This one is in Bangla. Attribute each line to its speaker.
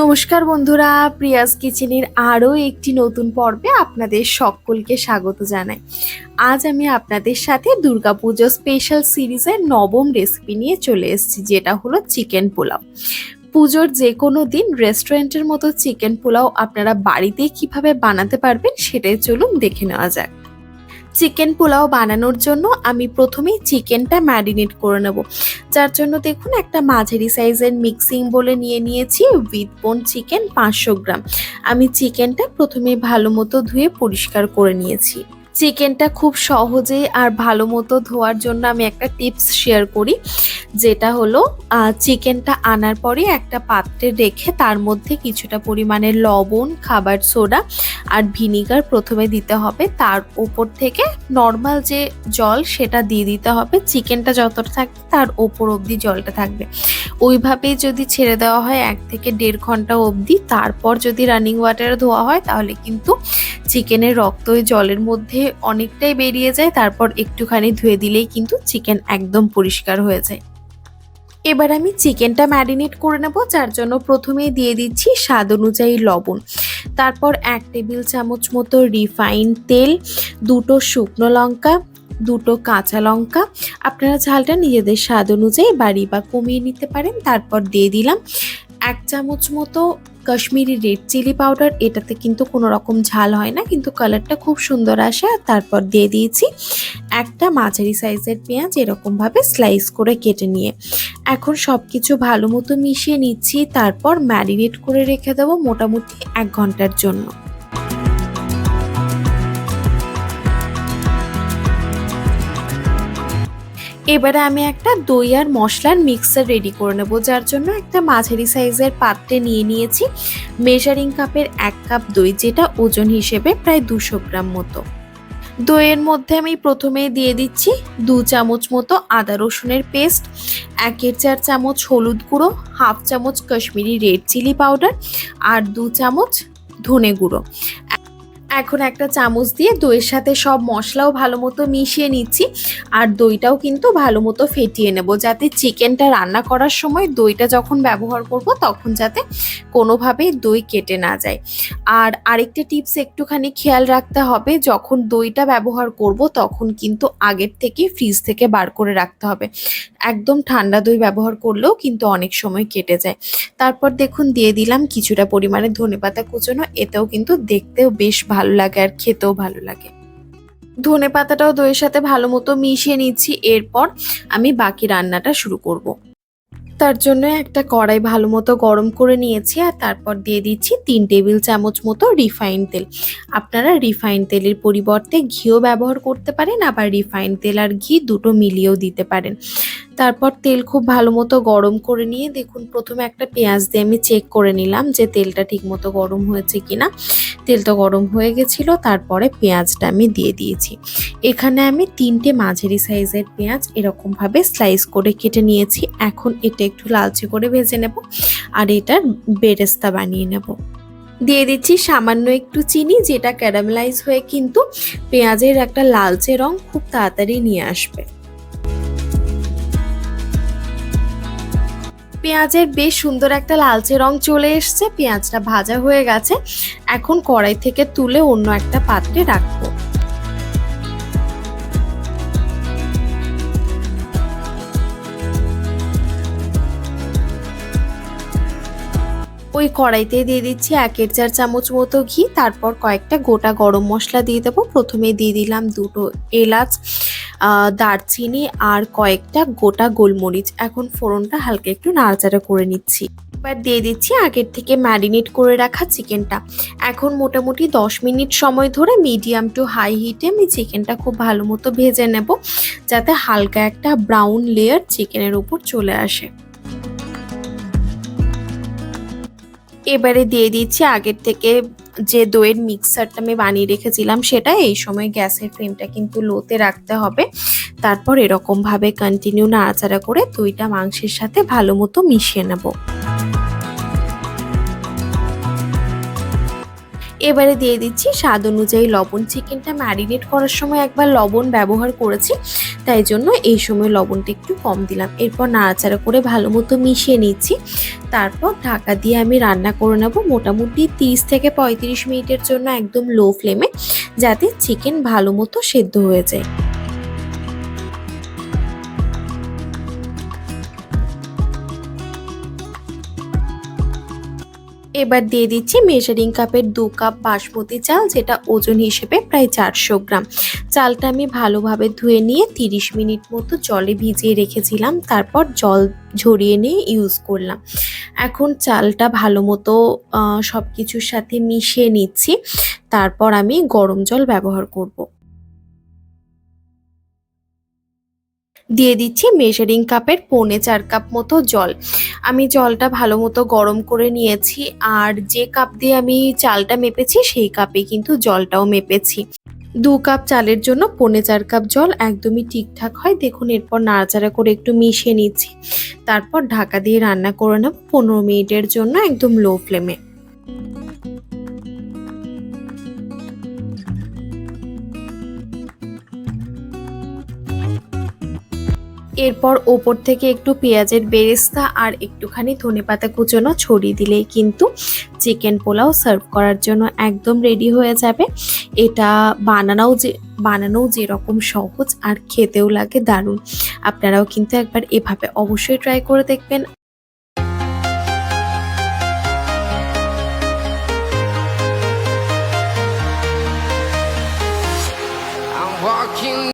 Speaker 1: নমস্কার বন্ধুরা, প্রিয়াস কিচেনের আরও একটি নতুন পর্বে আপনাদের সকলকে স্বাগত জানাই। আজ আমি আপনাদের সাথে দুর্গাপুজো স্পেশাল সিরিজের নবম রেসিপি নিয়ে চলে এসেছি, যেটা হলো চিকেন পোলাও। পুজোর যে কোনো দিন রেস্টুরেন্টের মতো চিকেন পোলাও আপনারা বাড়িতে কীভাবে বানাতে পারবেন, সেটাই চলুন দেখে নেওয়া যাক। চিকেন পোলাও বানানোর জন্য আমি প্রথমে চিকেনটা ম্যারিনেট করে নেব। যার জন্য দেখুন একটা মাঝারি সাইজের মিক্সিং বলে নিয়ে নিয়েছি উইথ বোন চিকেন পাঁচশো গ্রাম। আমি চিকেনটা প্রথমে ভালো মতো ধুয়ে পরিষ্কার করে নিয়েছি। চিকেনটা খুব সহজেই আর ভালো মতো ধোয়ার জন্য আমি একটা টিপস শেয়ার করি, যেটা হলো চিকেনটা আনার পরে একটা পাত্রে রেখে তার মধ্যে কিছুটা পরিমাণে লবণ, খাবার সোডা আর ভিনিগার প্রথমে দিতে হবে। তার উপর থেকে নর্মাল যে জল সেটা দিয়ে দিতে হবে। চিকেনটা যতটা থাকবে তার ওপর অবধি জলটা থাকবে। ওইভাবেই যদি ছেড়ে দেওয়া হয় এক থেকে দেড় ঘণ্টা অবধি, তারপর যদি রানিং ওয়াটারে ধোয়া হয় তাহলে কিন্তু চিকেনের রক্ত ওই জলের মধ্যে অনেকটাই বেরিয়ে যায়, তারপর একটুখানি ধুয়ে দিলেই কিন্তু চিকেন একদম পরিষ্কার হয়ে যায়। এবার আমি চিকেনটা ম্যারিনেট করে নেব, যার জন্য প্রথমেই দিয়ে দিচ্ছি স্বাদ অনুযায়ী লবণ। তারপর এক টেবিল চামচ মতো রিফাইন তেল, দুটো শুকনো লঙ্কা, দুটো কাঁচা লঙ্কা। আপনারা ঝালটা নিজেদের স্বাদ অনুযায়ী বাড়ি বা কমিয়ে নিতে পারেন। তারপর দিয়ে দিলাম এক চামচ মতো কাশ্মীরি রেড চিলি পাউডার, এটাতে কিন্তু কোনো রকম ঝাল হয় না, কিন্তু কালারটা খুব সুন্দর আসে। আর তারপর দিয়ে দিয়েছি একটা মাঝারি সাইজের পেঁয়াজ, এরকমভাবে স্লাইস করে কেটে নিয়ে। এখন সব কিছু ভালো মতো মিশিয়ে নিচ্ছি, তারপর ম্যারিনেট করে রেখে দেবো মোটামুটি এক ঘণ্টার জন্য। এবারে আমি একটা দই আর মশলার মিক্সার রেডি করে নেব, যার জন্য একটা মাঝারি সাইজের পাত্রে নিয়ে নিয়েছি মেজারিং কাপের এক কাপ দই, যেটা ওজন হিসেবে প্রায় দুশো গ্রাম মতো। দইয়ের মধ্যে আমি প্রথমে দিয়ে দিচ্ছি দু চামচ মতো আদা রসুনের পেস্ট একের চার চামচ হলুদ গুঁড়ো, হাফ চামচ কাশ্মীরি রেড চিলি পাউডার আর দু চামচ ধনে গুঁড়ো। এখন একটা চামচ দিয়ে দইয়ের সাথে সব মশলাও ভালো মতো মিশিয়ে নিচ্ছি। আর দইটাও কিন্তু ভালো মতো ফেটিয়ে নেব যাতে চিকেনটা রান্না করার সময় দইটা যখন ব্যবহার করব তখন যাতে কোনোভাবেই দই কেটে না যায়। আর আরেকটা টিপস একটুখানি খেয়াল রাখতে হবে, যখন দইটা ব্যবহার করব তখন কিন্তু আগের থেকে ফ্রিজ থেকে বার করে রাখতে হবে। একদম ঠান্ডা দই ব্যবহার করলেও কিন্তু অনেক সময় কেটে যায়। তারপর দেখুন দিয়ে দিলাম কিছুটা পরিমাণে ধনেপাতা কুচোনো, এতেও কিন্তু দেখতেও বেশ ভালো লাগে আর খেতেও ভালো লাগে। ধনে পাতাটাও দইয়ের সাথে ভালো মতো মিশিয়ে নিচ্ছি, এরপর আমি বাকি রান্নাটা শুরু করব। তার জন্য একটা কড়াই ভালো মতো গরম করে নিয়েছি আর তারপর দিয়ে দিচ্ছি তিন টেবিল চামচ মতো রিফাইন তেল। আপনারা রিফাইন তেলের পরিবর্তে ঘিও ব্যবহার করতে পারেন, আবার রিফাইন তেল আর ঘি দুটো মিলিয়েও দিতে পারেন। তারপর তেল খুব ভালো মতো গরম করে নিয়ে দেখুন, প্রথমে একটা পেঁয়াজ দিয়ে আমি চেক করে নিলাম যে তেলটা ঠিক মতো গরম হয়েছে কিনা। তেলটা গরম হয়ে গেছিল, তারপরে পেঁয়াজটা আমি দিয়ে দিয়েছি। এখানে আমি তিনটে মাঝারি সাইজের পেঁয়াজ এরকমভাবে স্লাইস করে কেটে নিয়েছি। এখন এটা একটু লালচে করে ভেজে নেব আর এটার বেরেস্তা বানিয়ে নেব। দিয়ে দিচ্ছি সামান্য একটু চিনি, যেটা ক্যারামেলাইজ হয়ে কিন্তু পেঁয়াজের একটা লালচে রং খুব তাড়াতাড়ি নিয়ে আসবে। পেঁয়াজের বেশ সুন্দর একটা লালচে রং চলে এসছে, পেঁয়াজটা ভাজা হয়ে গেছে। এখন কড়াই থেকে তুলে অন্য একটা পাত্রে রাখব। ওই কড়াইতে দিয়ে দিচ্ছি একের চার চামচ মতো ঘি, তারপর কয়েকটা গোটা গরম মশলা দিয়ে দেবো। প্রথমে দিয়ে দিলাম দুটো এলাচ দারচিনি আর কয়েকটা গোটা গোলমরিচ। এখন ফোড়নটা হালকা একটু নাড়াচাড়া করে নিচ্ছি। এবার দিয়ে দিচ্ছি আগের থেকে ম্যারিনেট করে রাখা চিকেনটা। এখন মোটামুটি দশ মিনিট সময় ধরে মিডিয়াম টু হাই হিটে আমি চিকেনটা খুব ভালো মতো ভেজে নেব, যাতে হালকা একটা ব্রাউন লেয়ার চিকেনের উপর চলে আসে। এবারে দিয়ে দিচ্ছি আগের থেকে যে দইয়ের মিক্সারটা আমি বানিয়ে রেখেছিলাম সেটা এই সময় গ্যাসের ফ্লেমটা কিন্তু লোতে রাখতে হবে। তারপর এরকমভাবে কন্টিনিউ নাড়াচাড়া করে দইটা মাংসের সাথে ভালো মতো মিশিয়ে নেব। এবারে দিয়ে দিচ্ছি স্বাদ অনুযায়ী লবণ। চিকেনটা ম্যারিনেট করার সময় একবার লবণ ব্যবহার করেছি, তাই জন্য এই সময় লবণটা একটু কম দিলাম। এরপর নাড়াচাড়া করে ভালো মতো মিশিয়ে নিচ্ছি। তারপর ঢাকা দিয়ে আমি রান্না করে নেব মোটামুটি তিরিশ থেকে পঁয়ত্রিশ মিনিটের জন্য একদম লো ফ্লেমে, যাতে চিকেন ভালো মতো সেদ্ধ হয়ে যায়। এবার দিয়ে দিচ্ছি মেজারিং কাপের দু কাপ বাসমতি চাল, যেটা ওজন হিসেবে প্রায় চারশো গ্রাম চালটা আমি ভালোভাবে ধুয়ে নিয়ে তিরিশ মিনিট মতো জলে ভিজিয়ে রেখেছিলাম, তারপর জল ঝরিয়ে নিয়ে ইউজ করলাম এখন চালটা ভালো মতো সব কিছুর সাথে মিশিয়ে নিচ্ছি, তারপর আমি গরম জল ব্যবহার করব। দিয়ে দিচ্ছি মেজারিং কাপের পৌনে চার কাপ মতো জল। আমি জলটা ভালো মতো গরম করে নিয়েছি আর যে কাপ দিয়ে আমি চালটা মেপেছি সেই কাপে কিন্তু জলটাও মেপেছি। দু কাপ চালের জন্য পৌনে চার কাপ জল একদমই ঠিকঠাক হয়। দেখুন, এরপর নাড়াচাড়া করে একটু মিশিয়ে নিচ্ছি। তারপর ঢাকা দিয়ে রান্না করে নেব পনেরো মিনিটের জন্য একদম লো ফ্লেমে এরপর ওপর থেকে একটু পেঁয়াজের বেরেস্তা আর একটুখানি ধনে পাতা কুচোনো ছড়িয়ে দিলেই কিন্তু চিকেন পোলাও সার্ভ করার জন্য একদম রেডি হয়ে যাবে। এটা বানানোও যে, বানানোও যেরকম সহজ আর খেতেও লাগে দারুণ। আপনারাও কিন্তু একবার এভাবে অবশ্যই ট্রাই করে দেখবেন।